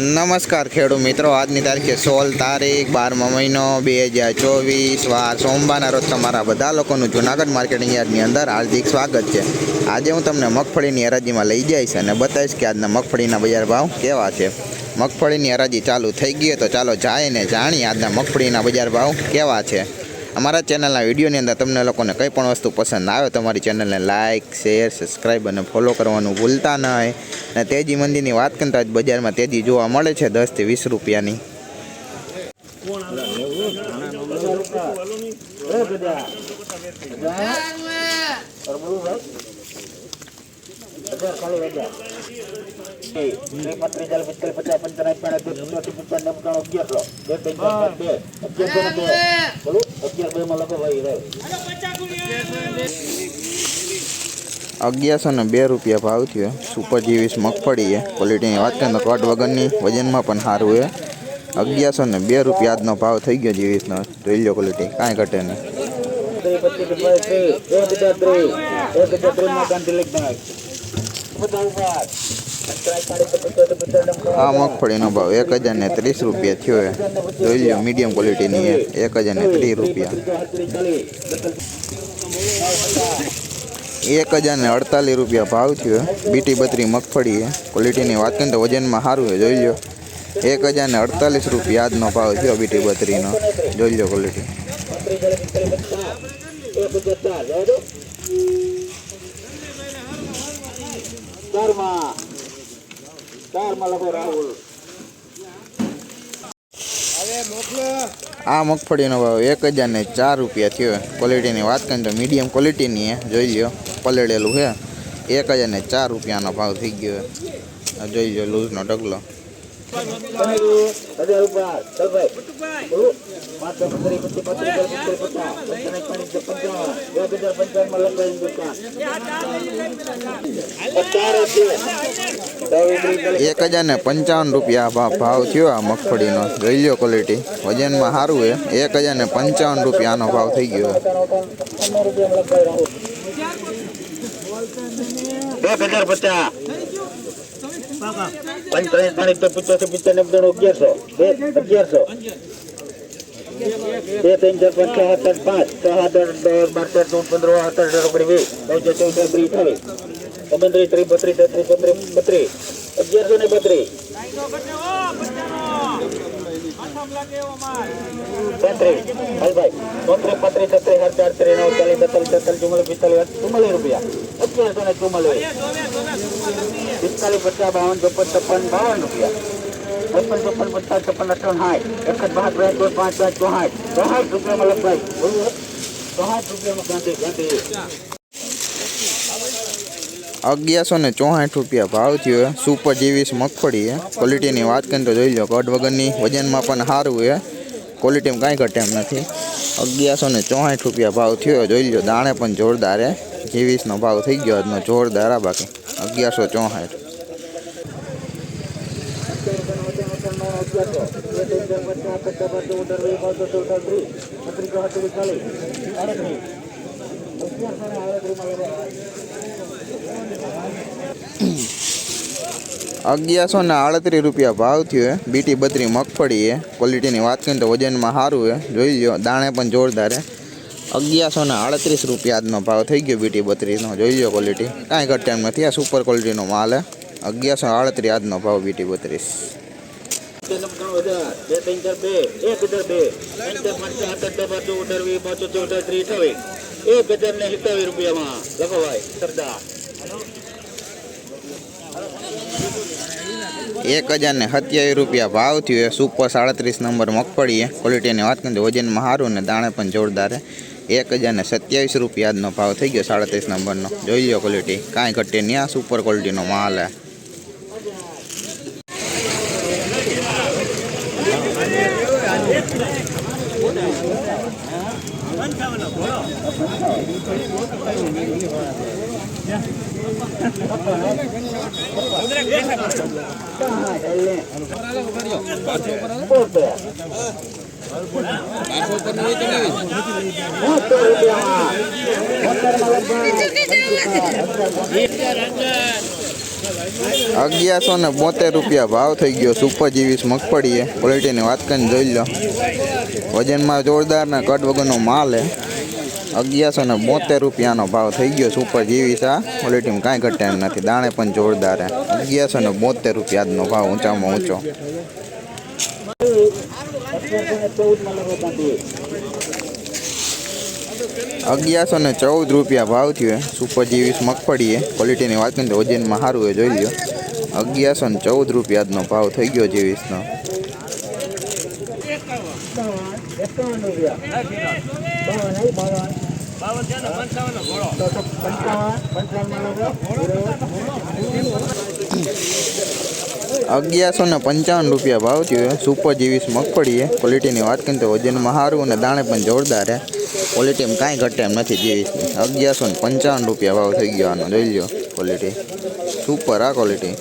નમસ્કાર ખેડૂત મિત્રો, આજની તારીખે સોળ તારીખ, બારમા મહિનો, બે હજાર ચોવીસ, વાર સોમવારના રોજ તમારા બધા લોકોનું જુનાગઢ માર્કેટિંગ યાર્ડની અંદર હાર્દિક સ્વાગત છે. આજે હું તમને મગફળીની હરાજીમાં લઈ જઈશ અને બતાવીશ કે આજના મગફળીના બજાર ભાવ કેવા છે. મગફળીની હરાજી ચાલુ થઈ ગઈ તો ચાલો જાય ને જાણીએ આજના મગફળીના બજાર ભાવ કેવા છે. અમારા ચેનલના વિડીયોની અંદર તમને લોકોને કંઈ પણ વસ્તુ પસંદ આવે તો અમારી ચેનલને લાઇક શેર, સબસ્ક્રાઈબ અને ફોલો કરવાનું ભૂલતા ન હોય અને તેજી મંદિરની વાત કરતા જ બજારમાં તેજી જોવા મળે છે દસથી વીસ રૂપિયાની. અગિયારસો ને બે રૂપિયા ભાવ થયો. સુપર જીવીસ મગફળી છે. ક્વોલિટીની વાત કરીએ તો કટ વગરની વજનમાં પણ સારું છે. અગિયારસો ને બે રૂપિયા આજનો ભાવ થઈ ગયો જીવીસનો જોઈ લો ક્વોલિટી કાંઈ ઘટે નહીં. આ મગફળીનો ભાવ એક હજાર ને ત્રીસ રૂપિયા થયો છે. જોઈ લો મીડિયમ ક્વોલિટીની છે. એક હજાર ને ત્રીસ રૂપિયા. એક હજાર ને અડતાલીસ રૂપિયા ભાવ થયો. બીટી બત્રી મગફળી છે. ક્વોલિટીની વાત કરીએ તો વજનમાં સારું છે. જોઈ લો એક હજાર ને અડતાલીસ રૂપિયા આજનો ભાવ થયો બીટી બત્રીનો. જોઈ લો ક્વોલિટી આ મગફળીનો ભાવ એક હજાર ને ચાર રૂપિયા થયો. ક્વોલિટીની વાત કરીએ તો મીડિયમ ક્વોલિટીની જોઈ લો પલળેલું છે એક હજાર ને ચાર રૂપિયાનો ભાવ થઈ ગયો જોઈ લો લૂઝનો ઢગલો. એક હજાર ને પંચાવન રૂપિયા ભાવ થયો આ મગફળીનો. જોઈ ક્વોલિટી વજનમાં સારું એ એક હજાર ને પંચાવન રૂપિયાનો ભાવ થઈ ગયો. બે હજાર પચાસ. પંચાવન ત્રણ તો પચાસ પચાસ ને બધા અગિયારસો બે અગિયારસો બે ત્રણ ચાર પાંચ છ સાત પાંચ છ સાત આઠ દસ બાર તેર ચૌદ પંદર સત્તર અઢાર ઓગણીસ વીસ ચૌદ ચૌદ ત્રીસ ત્રીસ બત્રીસ તેત્રીસ ચોત્રીસ બત્રીસ અગિયારસો ને બત્રીસ તેત્રીસ હાલભાઈ ચોત્રીસ પાંત્રીસ છત્રીસ અડતાલીસ ત્રીસ નવ ચાલીસ બેતાલીસ તેતાલીસ પિસ્તાલીસ ચુમ્માલીસ રૂપિયા અગિયારસો ને પિસ્તાલીસ પચાસ બાવન ચોપન છપ્પન બાવન રૂપિયા છપ્પન ચોપન પચાસ છપ્પન અઠાવન સાઠ એકસઠ બાસઠ બે ચોર પાંચ પાંચ ચોસાઠ ચોસાઠ રૂપિયામાં લખાય બોલું ચોસાઠ રૂપિયામાં ગાંધી ગાંધી અગિયારસો ને ચોસાઠ રૂપિયા ભાવ થયો છે સુપર જીવીસ મગફળી છે ક્વોલિટીની વાત કરીએ તો જોઈ લો કટ વગરની વજનમાં પણ સારું છે ક્વોલિટીમાં કાંઈ ઘટે એમ નથી. અગિયારસો ને ચોસાઠ રૂપિયા ભાવ થયો જોઈ લો દાણે પણ જોરદાર છે જીવીસનો ભાવ થઈ ગયો આજનો જોરદાર આ બાકી. અગિયારસો ચોસાઠ અગિયારસો ને આડત્રીસ રૂપિયા ભાવ થયો હે. બીટી બત્રી મગફળી હે. ક્વોલિટીની વાત કરીએ તો વજનમાં સારું હે. જોઈ લો દાણે પણ જોરદાર હે. અગિયારસો ને આડત્રીસ રૂપિયા આજનો ભાવ થઈ ગયો બીટી બત્રીસનો જોઈ લો ક્વોલિટી કાંઈ ઘટે એમ નથી આ સુપર ક્વોલિટીનો માલ હે. અગિયારસો આડત્રીસ આજનો ભાવ બીટી બત્રીસ. બે ત્રણ ચાર બે એક હજાર બે ત્રણ ચાર પાંચ સાત આઠ બાર ચૌદ અઢાર વીસ પાંચ ચૌદ ત્રીસ અઠાવીસ એક હજાર ને સિત્તાવીસ રૂપિયામાં લખો ભાઈ સરદાર એક હજાર ને સત્યાવીસ રૂપિયા ભાવ થયો. છે સુપર સાડત્રીસ નંબર મગફળી છે. ક્વોલિટીની વાત કરીએ તો વજનમાં સારું ને દાણે પણ જોરદાર છે. એક હજાર ને સત્યાવીસ રૂપિયા આજનો ભાવ થઈ ગયો સાડત્રીસ નંબરનો. જોઈ લો ક્વોલિટી કાંઈ ઘટે નહીં આ સુપર ક્વોલિટીનો માલ છે. રૂપિયા અગિયારસો ને બોતેર રૂપિયા ભાવ થઈ ગયો સુપર જીવીસ મગફળીએ. ક્વોલિટીની વાત કરીને જોઈ લો. વજનમાં જોરદાર ને કટ વગરનો માલ હે. અગિયારસો ને બોતેર રૂપિયાનો ભાવ થઈ ગયો સુપર જીવીસ આ ક્વોલિટીમાં કાંઈ ઘટે નથી. દાણે પણ જોરદાર હે. અગિયારસો ને બોતેર રૂપિયાનો ભાવ ઊંચામાં ઊંચો. અગિયારસો ને ચૌદ રૂપિયા ભાવ થયો. સુપર જીવીસ મગફળી ક્વોલિટીની વાત કરીને તો વજનમાં સારું એ જોઈ લો અગિયારસો ને ચૌદ રૂપિયાનો ભાવ થઈ ગયો જીવીસનો. અગિયારસો ને પંચાવન રૂપિયા ભાવ થયો. સુપર જીવીસ મગફળી ક્વોલિટીની વાત કરીને તો વજનમાં સારું અને દાણે પણ જોરદાર છે એમ કાંઈ ઘટે એમ નથી. જીવીસની અગિયારસો ને પંચાવન રૂપિયા ભાવ થઈ ગયો આનો. જોઈ લો ક્વોલિટી સુપર આ ક્વોલિટી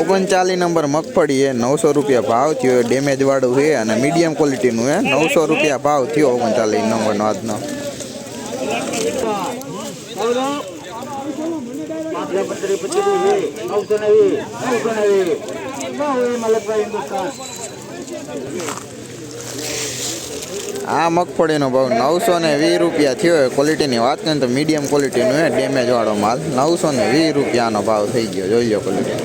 ઓગણચાલીસ નંબર મગફળી એ નવસો રૂપિયા ભાવ થયો. ડેમેજ વાળું છે અને મીડિયમ ક્વોલિટીનું એ નવસો રૂપિયા ભાવ થયો ઓગણચાલીસ નંબરનો આજનો. આ મગફળીનો ભાવ નવસો ને વીસ રૂપિયા થયો ક્વોલિટીની વાત કરીએ તો મીડિયમ ક્વોલિટીનું એ ડેમેજ વાળો માલ નવસો ને વીસ રૂપિયાનો ભાવ થઈ ગયો, જોઈ લો ક્વોલિટી